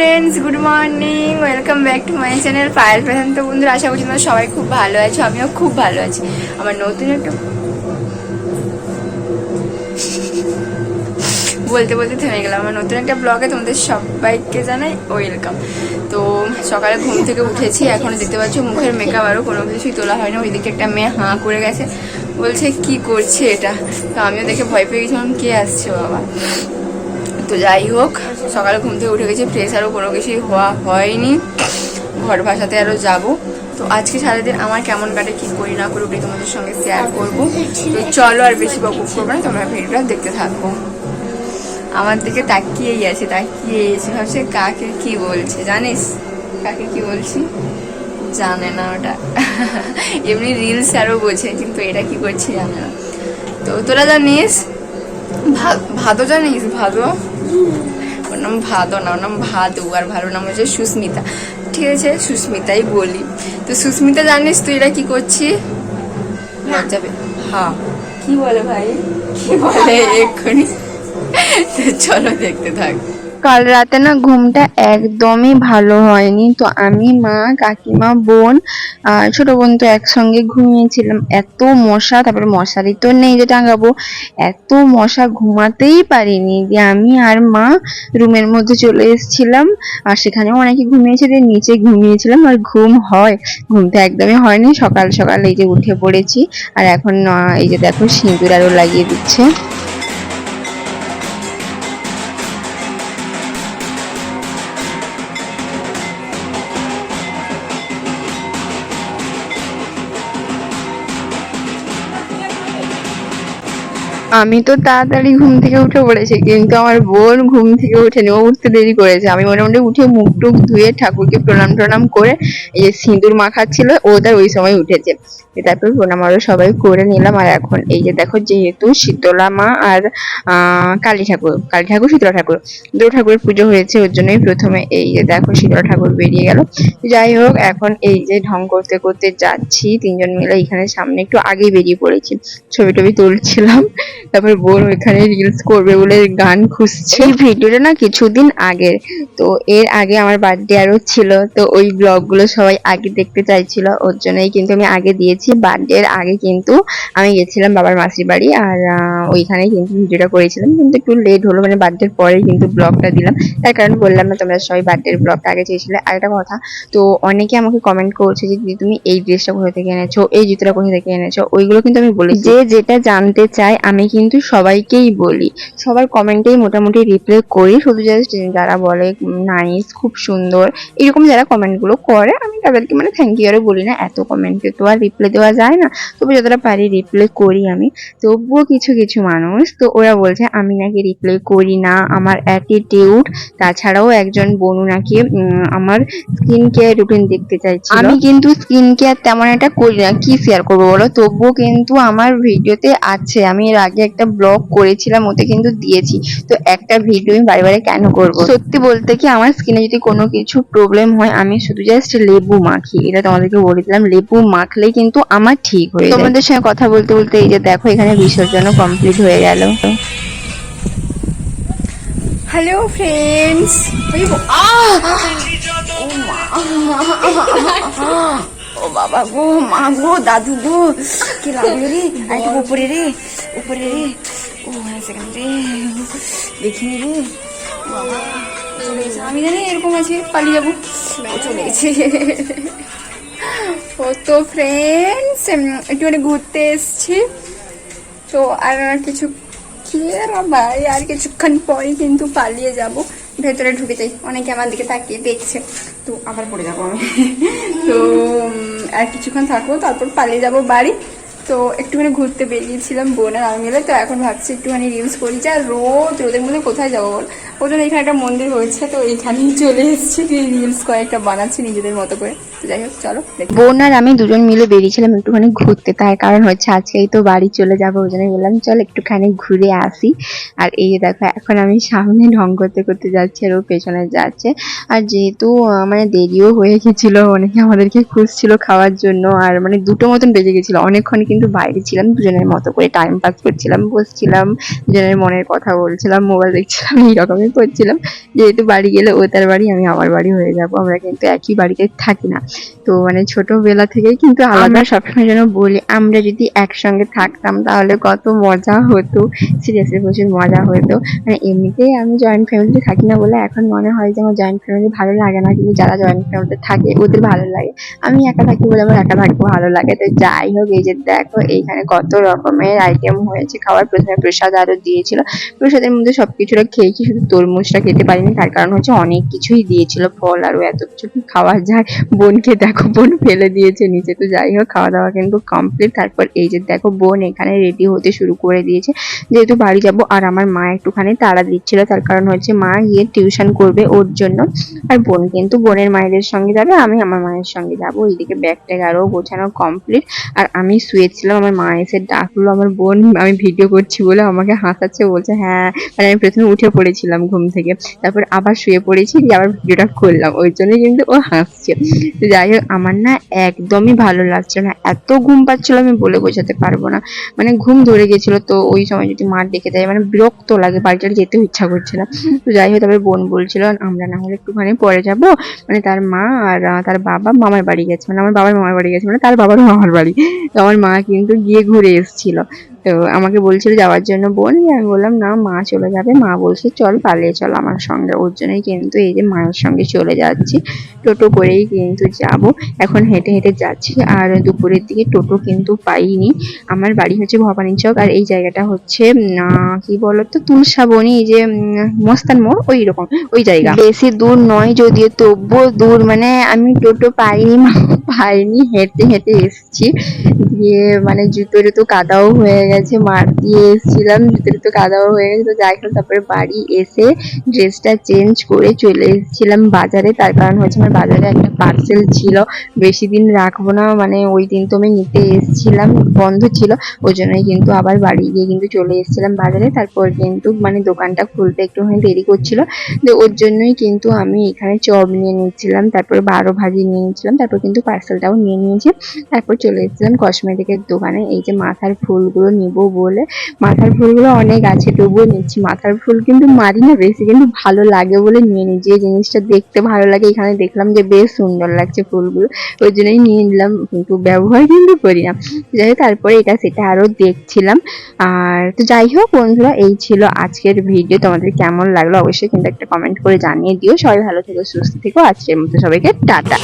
Friends good morning welcome back to my channel Payel Pradhan তো বন্ধুরা, আশা করছি তোমরা সবাই খুব ভালো আছো, আমিও খুব ভালো আছি। আমার নতুন একটা বলতে বলতে থেমে গেলাম। আমার নতুন একটা ব্লগে তোমাদের সবাইকে জানাই ওয়েলকাম তো সকালে ঘুম থেকে উঠেছি, এখন দেখতে পাচ্ছ মুখের মেকআপ আরও কোনো কিছুই তোলা হয় না ওইদিকে একটা মেয়ে হাঁ করে গেছে। বলছে, কি করছে এটা? তো আমিও দেখে ভয় পেয়ে গেছিলাম, কে আসছে বাবা? তো যাই হোক, সকালে ঘুম থেকে উঠে গেছি ফ্রেশ আরও কোনো কিছুই হওয়া হয়নি। ঘর ভাষাতে আরও যাব। তো আজকে সারাদিন আমার কেমন কাটে, কী করি না করি, ওটাই তোমাদের সঙ্গে শেয়ার করব। তো চলো আর বেশি বকুব করব না, তোমরা ভিডিওটা দেখতে থাকব আমার দিকে তাকিয়েই আছে তাকিয়েই আছে, ভাবছে কাকে কি বলছে, জানিস? কাকে কি বলছি? জানে না ওটা। এমনি রিলস আরও বোঝে, কিন্তু এটা কি করছি জানে না। তো তোরা জানিস? ভাদো জানিস? ভাদো ওর নাম ভাদো না ওর নাম ভাদু আর ভালো নাম হচ্ছে সুস্মিতা। ঠিক আছে সুস্মিতাই বলি। তো সুস্মিতা জানিস তুই এটা কি করছিস? যাবে হ্যাঁ। কি বলে ভাই? কি বলে এক্ষুনি। চলো দেখতে থাক। কাল রাতে না ঘুমটা একদমই ভালো হয়নি। তো আমি মা, কাকিমা, বোন আর ছোট বোন তো একসঙ্গে ঘুমিয়েছিলাম। এত মশা, তারপরে মশারি তো নেই যে টাঙাবো। এত মশা ঘুমাতেই পারিনি যে আমি আর মা রুমের মধ্যে চলে এসেছিলাম। আর সেখানেও অনেকে ঘুমিয়েছে দিয়ে নিচে ঘুমিয়েছিলাম আর ঘুম হয়। ঘুমটা একদমই হয়নি। সকাল সকাল এই যে উঠে পড়েছি। আর এখন এই যে দেখো সিঁদুর আরও লাগিয়ে দিচ্ছে। আমি তো তাড়াতাড়ি ঘুম থেকে উঠে পড়েছি, কিন্তু আমার বোন ঘুম থেকে উঠেনি ও উঠতে দেরি করেছে। আমি মোটামুটি উঠে মুখ টুক ধুয়ে ঠাকুরকে প্রণাম টনাম করে এই যে সিঁদুর মাখাচ্ছিল, ও তার ওই সময় উঠেছে। তারপর প্রণাম আরও সবাই করে নিলাম, আর এখন এই যে দেখো যেহেতু শীতলা মা আর কালী ঠাকুর কালী ঠাকুর, শীতলা ঠাকুর দু ঠাকুরের পুজো হয়েছে, ওর জন্যই প্রথমে এই যে দেখো শীতলা ঠাকুর বেরিয়ে গেল। যাই হোক, এখন এই যে ঢং করতে করতে যাচ্ছি, তিনজন মিলে এখানে সামনে একটু আগেই বেরিয়ে পড়েছি, ছবি টবি তুলছিলাম। তারপর বোন ওইখানে রিলস করবে বলে গান খুঁজছে। এই ভিডিওটা না কিছুদিন আগের তো এর আগে আমার বার্থডে আরও ছিল তো ওই ব্লগগুলো সবাই আগে দেখতে চাইছিল ওর জন্যই কিন্তু আমি আগে দিয়েছি। বার্থডে এর আগে কিন্তু আমি গেছিলাম বাবার মাসির বাড়ি আর ওইখানে কিন্তু ভিডিওটা করেছিলাম কিন্তু একটু লেট হলো মানে বার্থডের পরে কিন্তু ব্লগটা দিলাম। তার কারণ বললাম না তোমরা সবাই বার্থডের ব্লগটা আগে চেয়েছিলে। আর একটা কথা তো অনেকে আমাকে কমেন্ট করছে যে দিদি তুমি এই ড্রেসটা কোথা থেকে এনেছো? এই জুতোটা কোথা থেকে এনেছো? ওইগুলো কিন্তু আমি বলি যে যেটা জানতে চাই আমি কিন্তু সবাইকেই বলি। সবার কমেন্টেই মোটামুটি রিপ্লাই করি। শুধু জাস্ট যারা বলে নাইস খুব সুন্দর, এরকম যারা কমেন্টগুলো করে, আমি তাদেরকে মানে থ্যাংক ইউ আরে বলি না, এত কমেন্টে তো আর রিপ্লাই দেওয়া যায় না। তবু যতটা পারি রিপ্লাই করি আমি। তবুও কিছু কিছু মানুষ, তো ওরা বলছে, আমি নাকি রিপ্লাই করি না, আমার অ্যাটিটিউড তাছাড়াও একজন বনু নাকি আমার স্কিন কেয়ার রুটিন দেখতে চাইছিল। আমি কিন্তু স্কিন কেয়ার তেমন একটা করি না, কি শেয়ার করব বলো? তবুও কিন্তু আমার ভিডিওতে আছে, আমি এর আগে একটা ব্লগ করেছিলাম ওতে কিন্তু দিয়েছি। তো একটা ভিডিও আমি বারে বারে কেন করব? সত্যি বলতে কি আমার স্কিনে যদি কোনো কিছু প্রবলেম হয় আমি শুধু জাস্ট লেবু মাখি। এটা তোমাদেরকে বলে দিলাম লেবু মাখলেই কিন্তু আমার ঠিক হয়ে যায়। তোমাদের সঙ্গে কথা বলতে বলতে এই যে দেখো এখানে বিসর্জনও কমপ্লিট হয়ে গেল। হ্যালো ফ্রেন্ডস ও বাবা গো, মা গো, দাদু গো। কি লাগল রে? আর একটু উপরে রে উপরে রে। ও সেকেন্ড রে। দেখিনি রে। আমি জানি এরকম আছে, পালিয়ে যাব। চলে গেছে। ও তো ফ্রেন্ডস একটুখানি ঘুরতে এসছি। তো আর কিছু আর ভাই আর কিছুক্ষণ পরে কিন্তু পালিয়ে যাব। ভেতরে ঢুকে যাই। অনেকে আমার দিকে তাকিয়ে দেখছে। তো আবার পড়ে যাব আমি। তো আর কিছুক্ষণ থাকব, তারপর পালিয়ে যাব বাড়ি। তো একটুখানি ঘুরতে বেরিয়েছিলাম বোন আর আমি মিলে, তো এখন ভাবছি একটুখানি রিলস করি যে আর রোদ রোদের মধ্যে কোথায় যাব বল? ওই জন্য এখানে একটা মন্দির হয়েছে, তো এখানেই চলে এসেছি। রিলস কয়েকটা বানাচ্ছি নিজেদের মতো করে। চলো। বোন আর আমি দুজন মিলে বেরিয়েছিলাম একটুখানি ঘুরতে। তার কারণ হচ্ছে আজকেই তো বাড়ি চলে যাব, ওই জন্য বললাম, চল একটুখানি ঘুরে আসি। আর এই দেখো, এখন আমি সামনে ঢং করতে করতে যাচ্ছি আর ও পেছনে যাচ্ছে। আর যেহেতু মানে দেরিও হয়ে গেছিল, অনেকে আমাদেরকে খুঁজছিল খাওয়ার জন্য, আর মানে দুটো মতন বেজে গেছিল। অনেকক্ষণ কিন্তু কিন্তু বাইরে ছিলাম, দুজনের মতো করে টাইম পাস করছিলাম, বসছিলাম, দুজনের মনের কথা বলছিলাম মোবাইল দেখছিলাম এইরকমই করছিলাম। যেহেতু বাড়ি গেলে ও তার বাড়ি, আমি আমার বাড়ি হয়ে যাব, আমরা কিন্তু একই বাড়িতে থাকি না। তো মানে ছোটবেলা থেকেই কিন্তু আলাদা সবসময় যেন বলি আমরা যদি একসঙ্গে থাকতাম তাহলে কত মজা হতো। সিরিয়াসলি প্রচুর মজা হতো। মানে এমনিতেই আমি জয়েন্ট ফ্যামিলিতে থাকি না বলে এখন মনে হয় যে আমার জয়েন্ট ফ্যামিলি ভালো লাগে না কিন্তু যারা জয়েন্ট ফ্যামিলিতে থাকে ওদের ভালো লাগে। আমি একা থাকি বলে আমার একা থাকতে ভালো লাগে। তো যাই হোক এই যে দেখো এইখানে কত রকমের আইটেম হয়েছে। খাবার প্রথমে প্রসাদ আরও দিয়েছিল। প্রসাদের মধ্যে সবকিছুটা খেয়েছি শুধু তরমুজটা খেতে পারিনি। তার কারণ হচ্ছে অনেক কিছুই দিয়েছিল ফল আরও এত কিছু কি খাওয়া যায় বোনকে দেখো বোন ফেলে দিয়েছে নিচে। তো যাই হোক খাওয়া দাওয়া কিন্তু কমপ্লিট তারপর এই যে দেখো বোন এখানে রেডি হতে শুরু করে দিয়েছে। যেহেতু বাড়ি যাব আর আমার মা একটুখানি তাড়া দিচ্ছিল, তার কারণ হচ্ছে মা গিয়ে টিউশন করবে ওর জন্য। আর বোন কিন্তু বোনের মায়েদের সঙ্গে যাবে, আমি আমার মায়ের সঙ্গে যাব। এইদিকে ব্যাগ ট্যাগ আরও গোছানো কমপ্লিট আর আমি শুয়েছিলাম, আমার মা এসে ডাকলো, আমার বোন, আমি ভিডিও করছি বলে আমাকে হাসাচ্ছে, বলছে হ্যাঁ মানে আমি প্রথমে উঠে পড়েছিলাম ঘুম থেকে। তারপর আবার শুয়ে পড়েছি, দিয়ে আবার ভিডিওটা করলাম। ওই জন্যই কিন্তু ও হাসছে। যাই হোক, আমার না একদমই ভালো লাগছে না। এত ঘুম পাচ্ছিল আমি বলে বোঝাতে পারব না। মানে ঘুম ধরে গেছিল তো ওই সময় যদি মা দেখে দেয় মানে বিরক্ত লাগে বাড়িটা যেতে ইচ্ছা করছে না। তো যাই হোক তারপরে বোন বলছিল, আমরা না হলে একটুখানি পরে যাব। মানে তার মা আর তার বাবা মামার বাড়ি গেছে। মানে আমার বাবার মামার বাড়ি গেছে মানে তার বাবার মামার বাড়ি। তো আমার মা কিন্তু গিয়ে ঘুরে এসেছিল। তো আমাকে বলছিল যাওয়ার জন্য বোন আমি বললাম, না, মা চলে যাবে। মা বলছে, চল পালিয়ে চল আমার সঙ্গে। ওর জন্যই কিন্তু এই যে মায়ের সঙ্গে চলে যাচ্ছি। টোটো করেই কিন্তু যাব। এখন হেঁটে হেঁটে যাচ্ছি আর দুপুরের দিকে টোটো কিন্তু পাইনি। আমার বাড়ি হচ্ছে ভবানী চক আর এই জায়গাটা হচ্ছে কি বলতো তুলসাবনি এই যে মস্তান মোড়, ওই রকম, ওই জায়গা। বেশি দূর নয় যদিও, তবুও দূর মানে আমি টোটো পাইনি পাইনি, হেঁটে হেঁটে এসেছি। দিয়ে মানে জুতো টুতো কাদাও হয়ে গেছে মাঠ দিয়ে এসেছিলাম জুতো টুতো কাদাও হয়ে গেছে, তো যাই হোক, তারপরে বাড়ি এসে ড্রেসটা চেঞ্জ করে চলে এসেছিলাম বাজারে। তার কারণ হচ্ছে আমার বাজারে একটা পার্সেল ছিল। বেশি দিন রাখব না মানে ওই দিন তো আমি নিতে এসেছিলাম, বন্ধ ছিল। ওই জন্যই কিন্তু আবার বাড়ি গিয়ে কিন্তু চলে এসেছিলাম বাজারে। তারপর কিন্তু মানে দোকানটা খুলতে একটুখানি দেরি করছিল। তো ওর জন্যই কিন্তু আমি এখানে চপ নিয়ে নিচ্ছিলাম তারপরে বারো ভাজি নিয়ে নিচ্ছিলাম তারপর কিন্তু পার্সেলটাও নিয়ে নিয়েছি। তারপর চলে এসেছিলাম কসমেটিকের দোকানে। এই যে মাথার ফুলগুলো নিব বলে। মাথার ফুলগুলো অনেক আছে, তবুও নিচ্ছি। মাথার ফুল কিন্তু মারি না, বেশি কিন্তু ভালো লাগে বলে নিয়ে নিই যে জিনিসটা দেখতে ভালো লাগে, এখানে দেখলাম যে বেশ সুন্দর লাগছে ফুলগুলো। ওই জন্যই নিয়ে নিলাম, কিন্তু ব্যবহার কিন্তু করি না। যাই তারপরে এটা সেটা আরও দেখছিলাম। আর তো যাই হোক বন্ধুরা, এই ছিল আজকের ভিডিও। তোমাদের কেমন লাগল অবশ্যই কিন্তু একটা কমেন্ট করে জানিয়ে দিও। সবাই ভালো থেকো, সুস্থ থেকো। আজকের মতো সবাইকে টাটা।